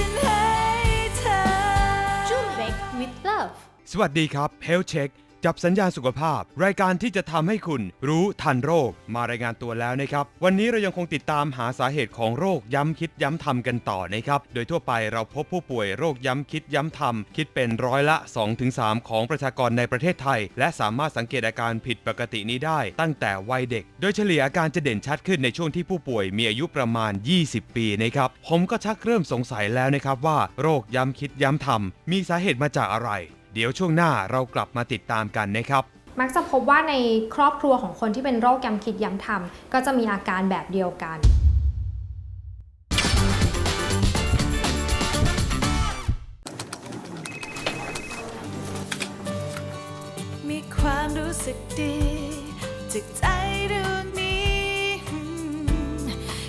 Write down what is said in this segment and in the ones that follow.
ฉันให้เธอ Jewel Beck with Love สวัสดีครับ Health Check จับสัญญาณสุขภาพ รายการที่จะทำให้คุณรู้ทันโรคมารายงานตัวแล้วนะครับ วันนี้เรายังคงติดตามหาสาเหตุของโรคย้ำคิดย้ำทำกันต่อนะครับ โดยทั่วไปเราพบผู้ป่วยโรคย้ำคิดย้ำทำคิดเป็นร้อยละ 2-3 ของประชากรในประเทศไทย และสามารถสังเกตอาการผิดปกตินี้ได้ ตั้งแต่วัยเด็ก โดยเฉลี่ยอาการจะเด่นชัดขึ้นในช่วงที่ผู้ป่วยมีอายุประมาณ 20 ปีนะครับผมก็ชักเริ่มสงสัยแล้วนะครับว่า โรคย้ำคิดย้ำทำมีสาเหตุมาจากอะไร เดี๋ยวช่วงหน้าเรากลับมาติดตามกันนะครับ มักจะพบว่าในครอบครัวของคนที่เป็นโรคย้ำคิดย้ำทำก็จะมีอาการแบบเดียวกัน มีความรู้สึกดีจากใจดวงนี้อืม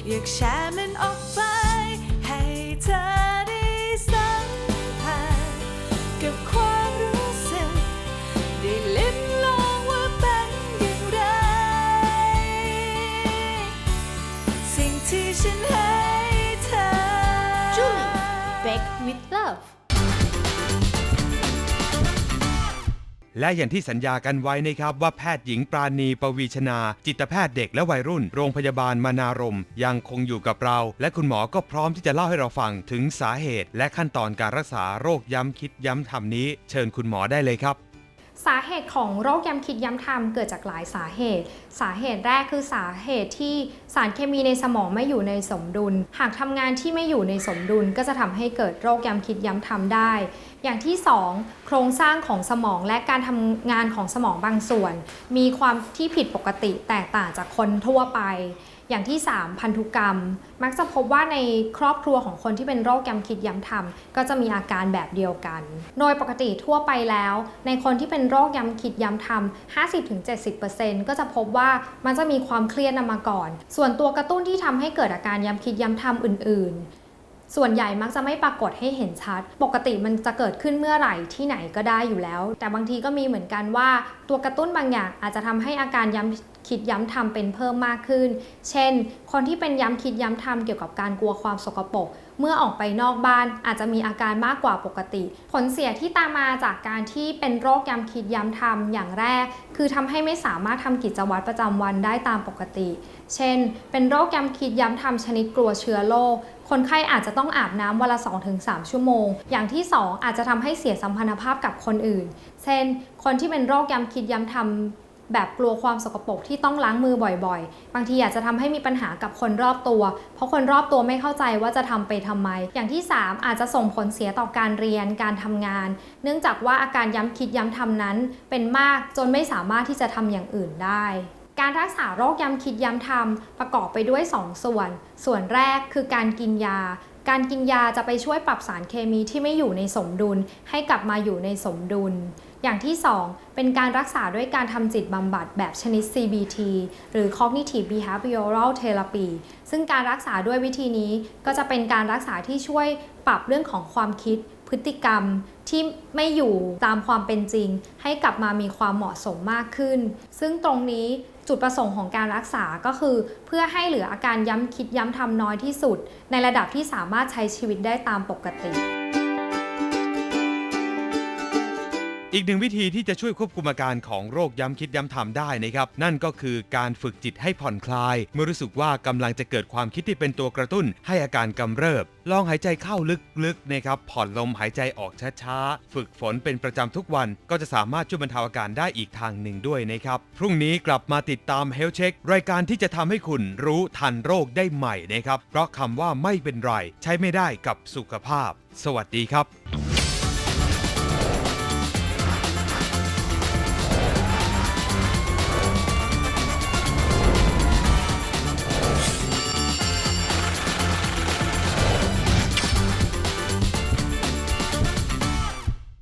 อยากแชร์มันออกไป Bake with love และอย่างที่สัญญากันไว้นะครับว่าแพทย์หญิงปราณีปวีชนา จิตแพทย์เด็กและวัยรุ่น โรงพยาบาลมานารมยังคงอยู่กับเรา และคุณหมอก็พร้อมที่จะเล่าให้เราฟังถึงสาเหตุ และขั้นตอนการรักษาโรคย้ำคิดย้ำทำนี้ เชิญคุณหมอได้เลยครับ สาเหตุของโรคย้ำคิดย้ำทำเกิดจากหลายสาเหตุ สาเหตุแรกคือสาเหตุที่สารเคมีในสมองไม่อยู่ในสมดุล หากทำงานที่ไม่อยู่ในสมดุลก็จะทำให้เกิดโรคย้ำคิดย้ำทำได้ อย่างที่ 2 โครงสร้างของสมองและการทำงานของสมองบางส่วน มีความที่ผิดปกติแตกต่างจากคนทั่วไป อย่างที่ 3 พันธุกรรม มักจะพบว่าในครอบครัวของคนที่เป็นโรคย้ำคิดย้ำทำก็จะมีอาการแบบเดียวกัน โดยปกติทั่วไปแล้ว ในคนที่เป็นโรคย้ำคิดย้ำทำ50-70%ก็จะพบว่ามันจะมีความเครียดนำมาก่อน ส่วนตัวกระตุ้นที่ทำให้เกิดอาการย้ำคิดย้ำทำอื่น ๆ ส่วนใหญ่มักจะไม่ปรากฏให้เห็นชัด ปกติมันจะเกิดขึ้นเมื่อไหร่ที่ไหนก็ได้อยู่แล้ว แต่บางทีก็มีเหมือนกันว่า ตัวกระตุ้นบางอย่างอาจจะทำให้อาการย้ำคิดย้ำทำเป็นเพิ่มมากขึ้น เช่น คนที่เป็นย้ำคิดย้ำทำเกี่ยวกับการกลัวความสกปรกเมื่อออกไปนอกบ้านอาจจะมีอาการมากกว่าปกติ ผลเสียที่ตามมาจากการที่เป็นโรคย้ำคิดย้ำทำอย่างแรก คือทำให้ไม่สามารถทำกิจวัตรประจำวันได้ตามปกติ เช่น เป็นโรคย้ำคิดย้ำทำชนิดกลัวเชื้อโรค คนไข้อาจจะต้องอาบน้ำวันละ 2-3 ชั่วโมง อย่างที่ 2 อาจจะทำให้เสียสัมพันธภาพกับคนอื่น เช่น คนที่เป็นโรคย้ำคิดย้ำทำแบบกลัวความสกปรกที่ต้องล้างมือบ่อยๆ บางทีอาจจะทำให้มีปัญหากับคนรอบตัว เพราะคนรอบตัวไม่เข้าใจว่าจะทำไปทำไม อย่างที่ 3 อาจจะส่งผลเสียต่อการเรียนการทำงาน เนื่องจากว่าอาการย้ำคิดย้ำทำนั้นเป็นมากจนไม่สามารถที่จะทำอย่างอื่นได้ การรักษาโรคย้ำคิดย้ำทำประกอบไปด้วย2ส่วน ส่วนแรกคือการกินยา การกินยาจะไปช่วยปรับสารเคมีที่ไม่อยู่ในสมดุล ให้กลับมาอยู่ในสมดุล อย่างที่ 2 เป็นการรักษาด้วยการทำจิตบำบัดแบบชนิด CBT หรือ Cognitive Behavioral Therapy ซึ่งการรักษาด้วยวิธีนี้ก็จะเป็นการรักษาที่ช่วยปรับเรื่องของความคิด พฤติกรรมที่ไม่อยู่ตามความเป็นจริง ให้กลับมามีความเหมาะสมมากขึ้น ซึ่งตรงนี้จุดประสงค์ของการรักษาก็คือ เพื่อให้เหลืออาการย้ำคิดย้ำทำน้อยที่สุด ในระดับที่สามารถใช้ชีวิตได้ตามปกติ อีกหนึ่งวิธีที่จะช่วยควบคุมอาการของโรคย้ำคิดย้ำทำได้นะครับ นั่นก็คือการฝึกจิตให้ผ่อนคลาย เมื่อรู้สึกว่ากำลังจะเกิดความคิดที่เป็นตัวกระตุ้นให้อาการกำเริบ ลองหายใจเข้าลึกๆนะครับผ่อนลมหายใจออกช้าๆ ฝึกฝนเป็นประจำทุกวัน ก็จะสามารถช่วยบรรเทาอาการได้อีกทางหนึ่งด้วยนะครับ พรุ่งนี้กลับมาติดตาม Health Check รายการที่จะทำให้คุณรู้ทันโรคได้ใหม่นะครับ เพราะคำว่าไม่เป็นไร ใช้ไม่ได้กับสุขภาพ สวัสดีครับ